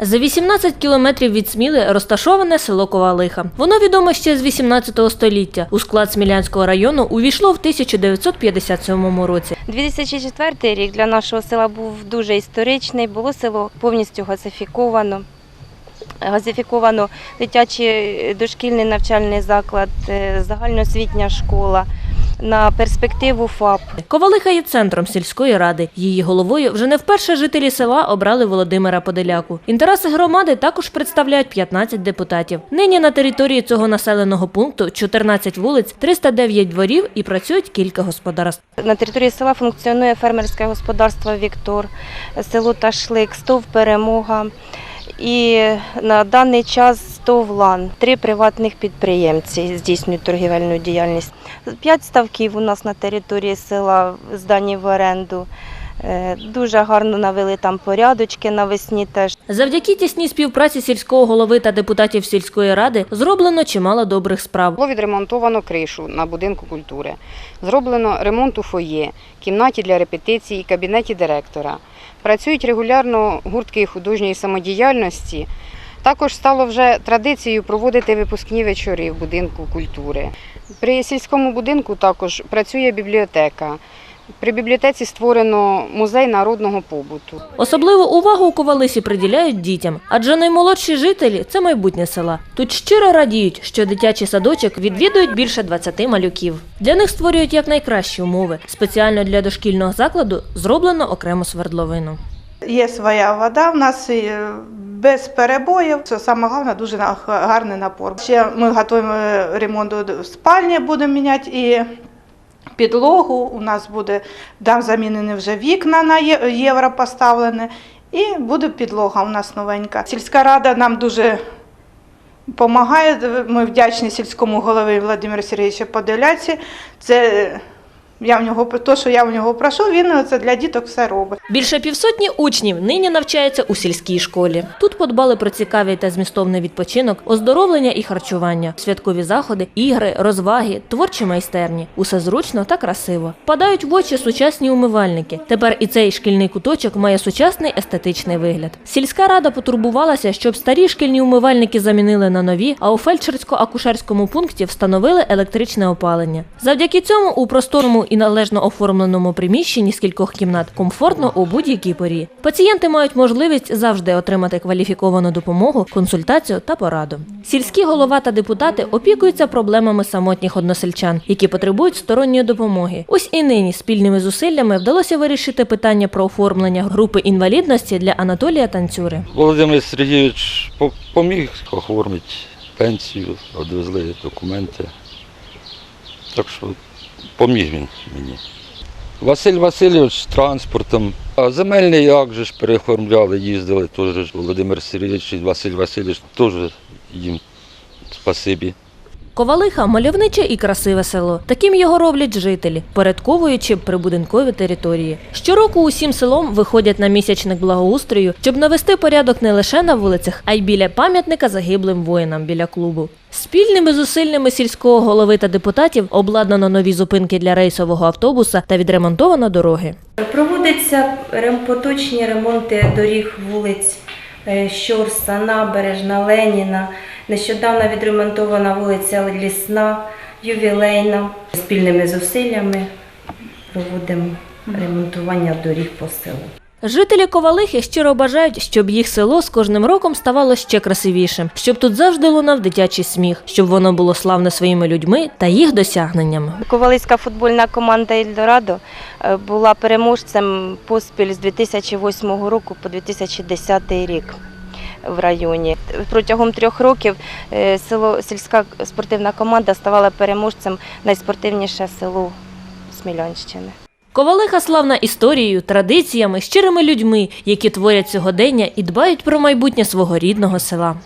За 18 кілометрів від Сміли розташоване село Ковалиха. Воно відоме ще з 18 століття. У склад Смілянського району увійшло в 1957 році. 2004 рік для нашого села був дуже історичний. Було село повністю газифіковано. Газифіковано дитячий дошкільний навчальний заклад, е, загальноосвітня школа. На перспективу ФАП. Ковалиха є центром сільської ради. Її головою вже не вперше жителі села обрали Володимира Поделяку. Інтереси громади також представляють 15 депутатів. Нині на території цього населеного пункту 14 вулиць, 309 дворів і працюють кілька господарств. На території села функціонує фермерське господарство Віктор, село Ташлик, стов Перемога. І на даний час стов Лан. Три приватних підприємці здійснюють торгівельну діяльність. П'ять ставків у нас на території села здані в оренду. Е, Дуже гарно навели там порядочки навесні теж. Завдяки тісній співпраці сільського голови та депутатів сільської ради зроблено чимало добрих справ. Було відремонтовано кришу на будинку культури. Зроблено ремонт у фоє, кімнаті для репетицій і кабінеті директора. Працюють регулярно гуртки художньої самодіяльності. Також стало вже традицією проводити випускні вечори в будинку культури. При сільському будинку також працює бібліотека. При бібліотеці створено музей народного побуту. Особливу увагу у Ковалисі приділяють дітям, адже наймолодші жителі це майбутнє села. Тут щиро радіють, що дитячий садочок відвідують більше 20 малюків. Для них створюють якнайкращі умови. Спеціально для дошкільного закладу зроблено окрему свердловину. Є своя вода в нас без перебоїв. Це саме головне, дуже гарний напор. Ще ми готуємо ремонт спальні, будемо міняти і підлогу. У нас буде там замінені вже вікна на євро поставлені. І буде підлога у нас новенька. Сільська рада нам дуже допомагає. Ми вдячні сільському голові Володимиру Сергійовичу Подоляці. Це я в нього то, що я в нього прошу, він це для діток все робить. Більше півсотні учнів нині навчаються у сільській школі. Тут подбали про цікавий та змістовний відпочинок, оздоровлення і харчування, святкові заходи, ігри, розваги, творчі майстерні. Усе зручно та красиво. Впадають в очі сучасні умивальники. Тепер і цей шкільний куточок має сучасний естетичний вигляд. Сільська рада потурбувалася, щоб старі шкільні умивальники замінили на нові, а у фельдшерсько-акушерському пункті встановили електричне опалення. Завдяки цьому у просторому і належно оформленому приміщенні з кількох кімнат комфортно у будь-якій порі. Пацієнти мають можливість завжди отримати кваліфіковану допомогу, консультацію та пораду. Сільські голова та депутати опікуються проблемами самотніх односельчан, які потребують сторонньої допомоги. Ось і нині спільними зусиллями вдалося вирішити питання про оформлення групи інвалідності для Анатолія Танцюри. Володимир Сергійович поміг оформити пенсію, відвезли документи. Так що поміг він мені. Василь Васильович з транспортом. А земельний як же ж переоформляли, їздили теж Володимир Сергійович і Василь Васильович теж їм спасибі. Ковалиха мальовниче і красиве село. Таким його роблять жителі, порядковуючи прибудинкові території. Щороку усім селом виходять на місячник благоустрою, щоб навести порядок не лише на вулицях, а й біля пам'ятника загиблим воїнам біля клубу. Спільними зусиллями сільського голови та депутатів обладнано нові зупинки для рейсового автобуса та відремонтовано дороги. Проводяться поточні ремонти доріг вулиць е, Щорса, Набережна, Леніна. Нещодавно відремонтована вулиця Лісна, Ювілейна. Спільними зусиллями проводимо ремонтування доріг по селу. Жителі Ковалихи щиро бажають, щоб їх село з кожним роком ставало ще красивішим, щоб тут завжди лунав дитячий сміх, щоб воно було славне своїми людьми та їх досягненнями. Ковалицька футбольна команда Ельдорадо е, була переможцем поспіль з 2008 року по 2010 рік в районі. Протягом трьох років е, село, сільська спортивна команда ставала переможцем найспортивніше село Смілянщини. Ковалиха славна історією, традиціями, щирими людьми, які творять сьогодення і дбають про майбутнє свого рідного села.